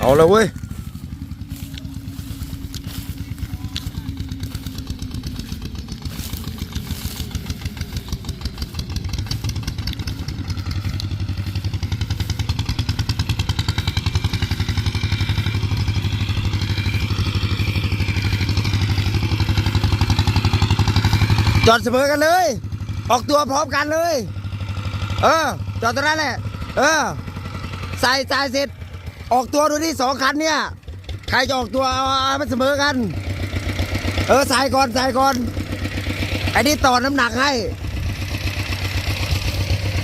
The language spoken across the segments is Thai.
เอาเลยเว้ย จอดเสมอกันเลย ออกตัวพร้อมกันเลย เออ จอดตรงนั้นแหละ เออ ใส่ใส่เสร็จ ออกตัวดูที่สองคันเนี่ย ใครจะออกตัวเอาเอามันเสมอกัน เออใส่ก่อนใส่ก่อนไอ้นี่ต่อน้ำหนักให้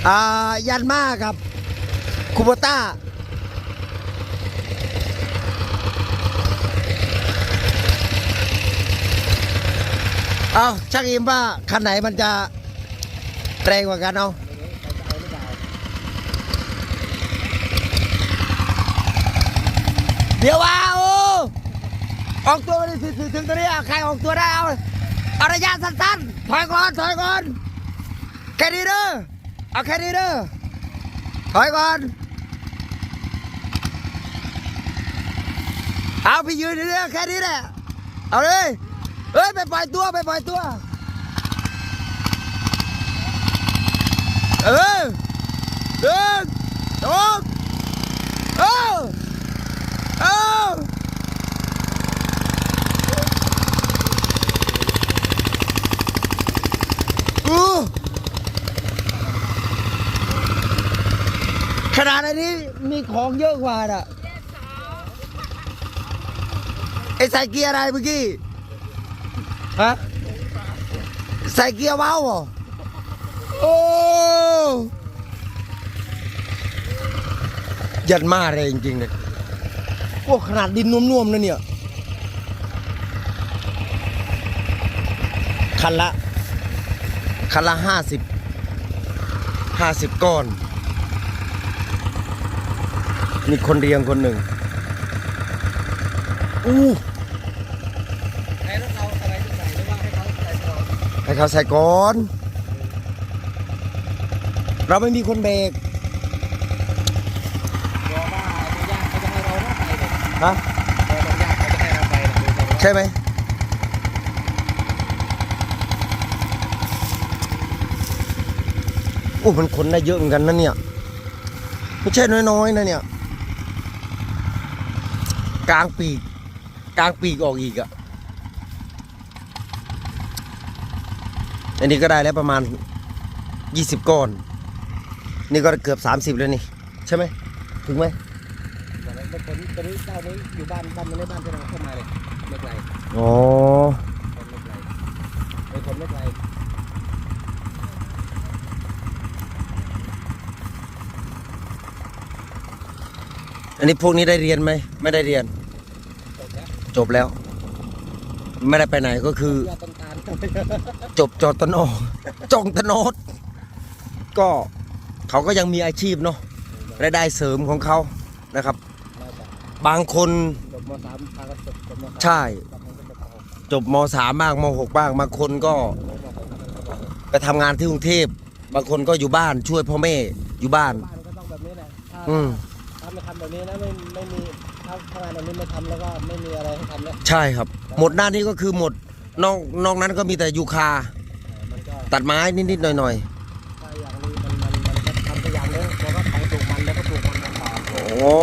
อ่า ยันมากับคูโบต้าเอาช่างอิมว่าคันไหนมันจะแรงกว่ากันเอา เดี๋ยวว่าโอ้ออกตัวไปถึงถึงถึงตัวนี้เอาใครออกตัวได้เอาเอาระยะสั้นๆถอยก่อนถอยก่อนแค่นี้เด้อเอาแค่นี้เด้อถอยก่อนเอาพี่ยืนเนี่ยแค่นี้แหละเอาเลยเอ้ยไปปล่อยตัวไปปล่อยตัวเออหนึ่งสองเออเอออู้ ขนาดอันนี้มีของเยอะกว่าน่ะไอ้ใส่เกียร์อะไรเมื่อกี้ ฮะ ใส่เกียร์ว้าวเหรอโอ้ยันมาเลยจริงๆเลยโอ้ขนาดดินนุ่มๆนะเนี่ย คันละ คันละห้าสิบห้าสิบก้อน มีคนเรียงคนหนึ่งอู้ให้รถเราอะไรใส่หรือว่าให้เขาใส่ก่อนให้เขาใส่ก่อน เราไม่มีคนเบรกรอว่าตัวญาติเขาจะให้เราลยฮะรอตัวญาติเขาจะให้เราไปนะใช่ไหมโอ้มันขนได้เยอะเหมือนกันนะเนี่ย ไม่ใช่น้อยๆนะเนี่ย กลางปีก กลางปีกออกอีกอะอันนี้ก็ได้แล้วประมาณ 20 ก้อน นี่ก็เกือบ 30 แล้วนี่ ใช่ไหมถึงไหมแต่ว่าตัวนี้ตัวนี้เจ้านี้อยู่บ้านบ้านมันในบ้านที่เราเข้ามาเลยไม่ไกลอ๋อ คนไม่ไกลไอ้คนไม่ไกล อันนี้พวกนี้ได้เรียนไหม ไม่ได้เรียน จบแล้วจบแล้วไม่ได้ไปไหนก็คือ ยอดต้นตาลจบจอตนอจองตะโนดก็เขาก็ยังมีอาชีพเนาะรายได้เสริมของเขานะครับน่าจะบางคนจบมสามทางก็จบจบมสามใช่ บางคนก็จบมหกจบมสามบ้างมหกบ้างบางคนก็มหกบางคนก็จบไปทำงานที่กรุงเทพบางคนก็อยู่บ้านช่วยพ่อแม่อยู่บ้าน บ้านก็ต้องแบบนี้แหละถ้าอืมถ้าไม่ทำแบบนี้นะไม่ไม่มีถ้าทำงานแบบนี้ไม่ทำแล้วก็ไม่มีอะไรให้ทำแล้วใช่ครับ หมดหน้าที่ก็คือหมดนอกนอกนั้นก็มีแต่ยูคามันก็ตัดไม้นิดๆหน่อยถ้าอย่างนี้มันมันมันก็ทำไปอย่างนึงแล้วก็ไปปลูกมันแล้วก็ปลูกมันต่อๆโอ้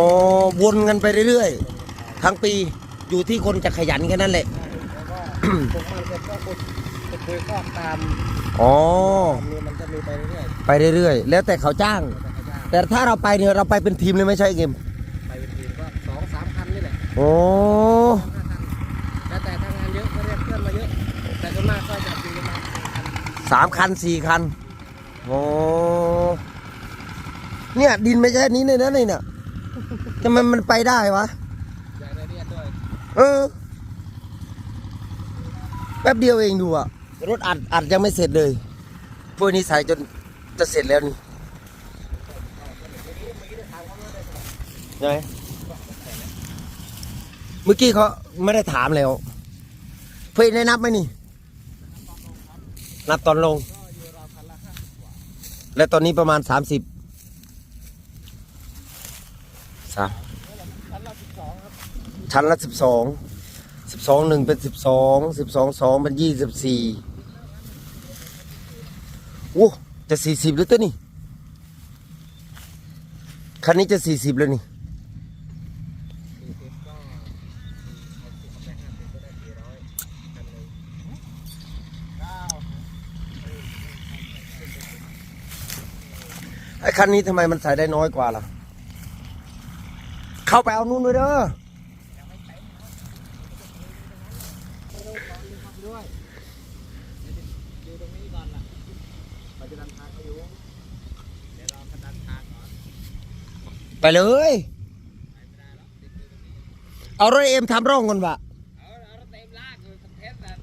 วนกันไปเรื่อยๆ ทั้งปีอยู่ที่คนจะขยันแค่นั้นแหละ แล้วก็ปลูกมันเสร็จก็ขุดขุดคุยก็ตามอ๋อ ตามนี้มันจะมีไปเรื่อยไปเรื่อยๆ แล้วแต่เขาจ้าง ๆแต่ก็ยากแต่ถ้าเราไปเนี่ยเราไปเป็นทีมเลยไม่ใช่เกม โอ้แล้วแต่ถ้างานเยอะก็เรียกเพื่อนมาเยอะแต่ส่วนมากก็จะมีประมาณสามคันสี่คันโอ้เนี่ยดินไม่ใช่นี้เลยนะนี่เนี่ยทำไมมันไปได้วะเรียดด้วยเออแป๊บเดียวเองดูอะรถอัดอัดยังไม่เสร็จเลยพวกนี้ใส่จนจะเสร็จแล้วนี่ไง เมื่อกี้เขาไม่ได้ถามแล้วเพื่อนได้นับไหมนี่ นับตอนลง และตอนนี้ประมาณสามสิบสามคันละสิบสองชั้นละสิบสองสิบสองหนึ่งเป็นสิบสองสิบสองสองเป็นยี่สิบสี่โอ้จะสี่สิบแล้วตัวนี่คันนี้จะสี่สิบแล้วนี่ คันนี้ทำไมมันใส่ได้น้อยกว่าล่ะ เข้าไปเอานู่นด้วยเด้ออยู่ตรงนี้ก่อนล่ะปเขาอยู่เดี๋ยวเราพนันทางก่อไปเลย เอารถเอ็มทำร่องก่อนวะ เอาเอารถเต็มลากเลยเทสแบบ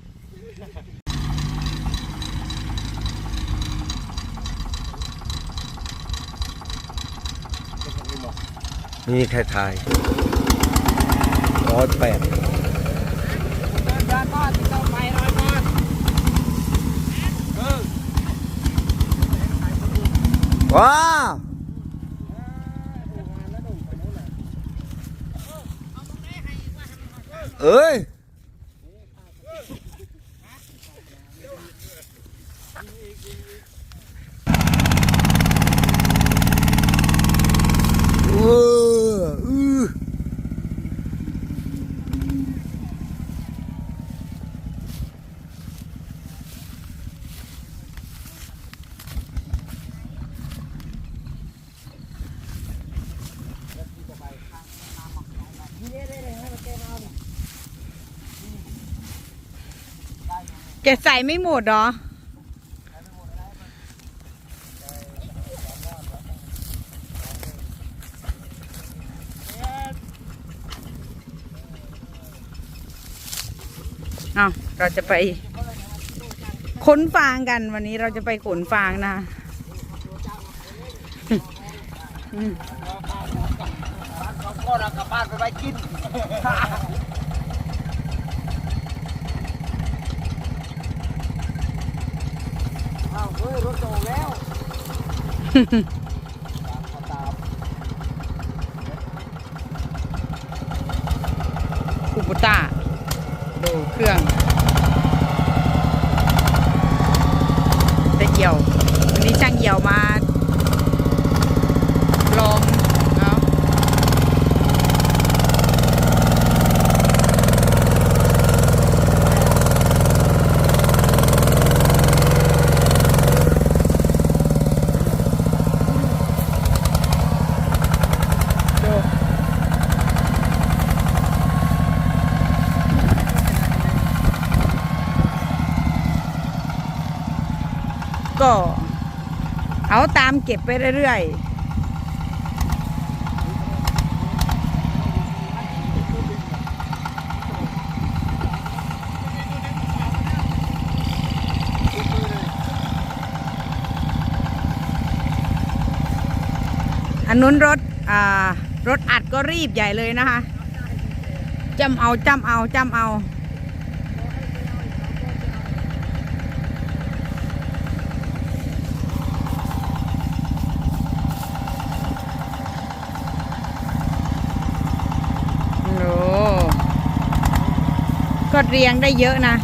นี่ใครทายร้อยแปดว้าเอ้ยงก่อนที่ต้องไปรอยก่อนเออ ว้าวเอ้ย เอออือ แกใส่ไม่หมดเหรอ เอาเราจะไปขนฟางกันวันนี้เราจะไปขนฟางนะก็เรากลับบ้านไปไว้กิน อ้าว เฮ้ยรถจะออกแล้วคูปต้าดูเครื่องตะเกี่ยววันนี้ช่างเหี่ยวมา ลองเอา ดู ก็ เอาตามเก็บไปเรื่อยอันนู้นรถรถอัดก็รีบใหญ่เลยนะคะจำเอาจำเอาจำเอา โอ้ อดเรียงได้เยอะนะ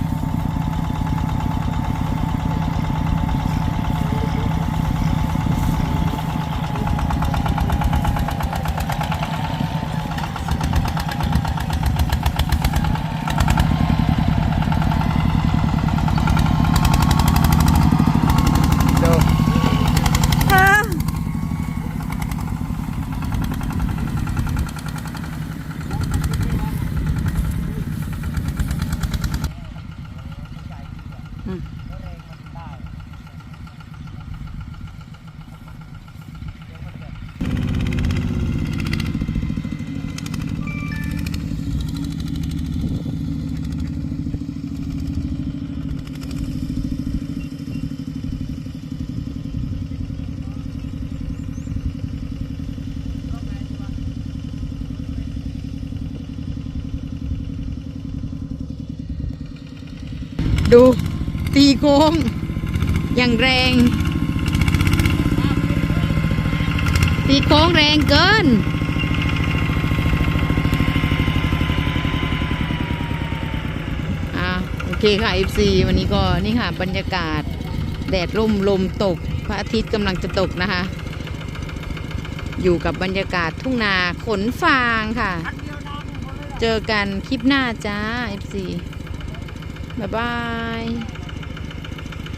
ดูตีโค้งอย่างแรง ตีโค้งแรงเกิน อ่าโอเคค่ะ FC วันนี้ก็นี่ค่ะบรรยากาศ แดดร่มลมตก พระอาทิตย์กำลังจะตกนะคะ อยู่กับบรรยากาศทุ่งนาขนฟางค่ะ เจอกันคลิปหน้าจ้า FC บ๊ายบาย